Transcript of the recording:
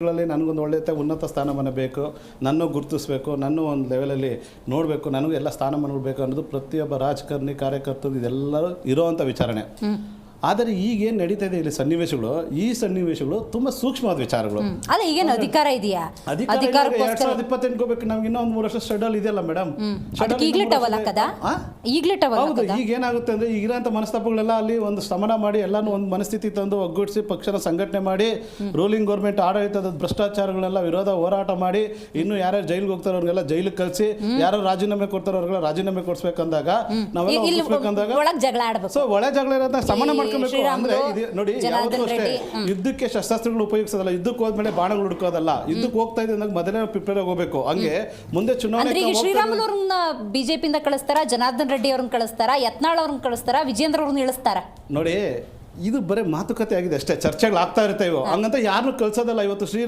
ಗಳಲ್ಲಿ ನನಗೊಂದು ಒಳ್ಳೆಯ ಉನ್ನತ ಸ್ಥಾನಮಾನ ಬೇಕು, ನನ್ನ ಗುರುತಿಸಬೇಕು, ನನ್ನ ಒಂದು ಲೆವೆಲಲ್ಲಿ ನೋಡಬೇಕು, ನನಗೂ ಎಲ್ಲ ಸ್ಥಾನಮಾನಗಳು ಬೇಕು ಅನ್ನೋದು ಪ್ರತಿಯೊಬ್ಬ ರಾಜಕಾರಣಿ ಕಾರ್ಯಕರ್ತರು ಇದೆಲ್ಲರೂ ಇರೋವಂಥ ವಿಚಾರಣೆ. ಆದರೆ ಈಗ ಏನು ನಡೀತಾ ಇದೆ ಇಲ್ಲಿ ಸನ್ನಿವೇಶಗಳು ಈ ಸನ್ನಿವೇಶಗಳು ತುಂಬಾ ಸೂಕ್ಷ್ಮವಾದ ವಿಚಾರಗಳು. ಅಲ್ಲ ಈಗೇನು ಅಧಿಕಾರ ಇದೆಯಾ? ಅಧಿಕಾರ ಎರಡ್ ಸಾವಿರದ ಇಪ್ಪತ್ತೆಂಟು ಹೋಗ್ಬೇಕು ನಮ್ಗೆ ಇನ್ನೂ ಒಂದು ಮೂರು ವರ್ಷ ಶೆಡ್ಯೂಲ್ ಇದೆಯಲ್ಲ ಮೇಡಮ್ ಈಗ್ಲೇ ಟವಲ್ ಹಾಕದ? ಈಗ್ಲೇ ಟವಲ್ ಹೌದು ಈಗ ಏನಾಗುತ್ತೆ ಅಂದ್ರೆ ಈಗ ಇರೋಂಥ ಮನಸ್ತಾಪಗಳೆಲ್ಲ ಅಲ್ಲಿ ಒಂದು ಸಮನ ಮಾಡಿ ಎಲ್ಲಾನು ಒಂದು ಮನಸ್ಥಿತಿ ತಂದು ಒಗ್ಗೂಡಿಸಿ ಪಕ್ಷನ ಸಂಘಟನೆ ಮಾಡಿ ರೂಲಿಂಗ್ ಗೌರ್ಮೆಂಟ್ ಆಡಳಿತದ ಭ್ರಷ್ಟಾಚಾರಗಳೆಲ್ಲ ವಿರೋಧ ಹೋರಾಟ ಮಾಡಿ ಇನ್ನು ಯಾರ್ಯಾರು ಜೈಲಿಗೆ ಹೋಗ್ತಾರೋ ಅವ್ರಿಗೆಲ್ಲ ಜೈಲಿಗೆ ಕಳಿಸಿ ಯಾರು ರಾಜೀನಾಮೆ ಕೊಡ್ತಾರೋ ಅವ್ರಿಗೆಲ್ಲ ರಾಜೀನಾಮೆ ಕೊಡ್ಸ್ಬೇಕಂದಾಗ ನಾವೆಲ್ಲ ಒಳಗೆ ಜಗಳ ಆಡ್ಬೇಕು. ಸೊ ಒಳ ಜಗಳ ಸಮನ ಈ ಅಂದ್ರೆ ನೋಡಿ ಯಾವತ್ತೂ ಅಷ್ಟೇ ಯುದ್ಧಕ್ಕೆ ಶಸ್ತ್ರಾಸ್ತ್ರಗಳು ಉಪಯೋಗಿಸೋದಲ್ಲ ಯುದ್ಧಕ್ಕೆ ಹೋದ್ಮೇಲೆ ಬಾಣಗಳು ಹುಡುಕೋದಲ್ಲ ಯುದ್ಧಕ್ಕೆ ಹೋಗ್ತಾ ಇದೆ ಅಂದಾಗ ಮೊದಲೇ ಪ್ರಿಪೇರ್ ಆಗೋಬೇಕು ಹಂಗೆ ಮುಂದೆ ಚುನಾವಣೆ ಬಿಜೆಪಿ ಶ್ರೀರಾಮುಲು ಅವ್ರನ್ನ ಬಿಜೆಪಿಯಿಂದ ಕಳಿಸ್ತಾರ ಜನಾರ್ದನ್ ರೆಡ್ಡಿ ಅವ್ರನ್ನ ಕಳಿಸ್ತಾರ ಯತ್ನಾಳ್ ಅವ್ರನ್ನ ಕಳಿಸ್ತಾರ ವಿಜೇಂದ್ರ ಅವ್ರನ್ನ ಇಳಿಸ್ತಾರ? ನೋಡಿ ಇದು ಬರೀ ಮಾತುಕತೆ ಆಗಿದೆ ಅಷ್ಟೇ ಚರ್ಚೆಗಳು ಆಗ್ತಾ ಇರ್ತೇವೆ. ಹಂಗಂತ ಯಾರನ್ನು ಕಳ್ಸೋದಲ್ಲ ಇವತ್ತು ಶ್ರೀ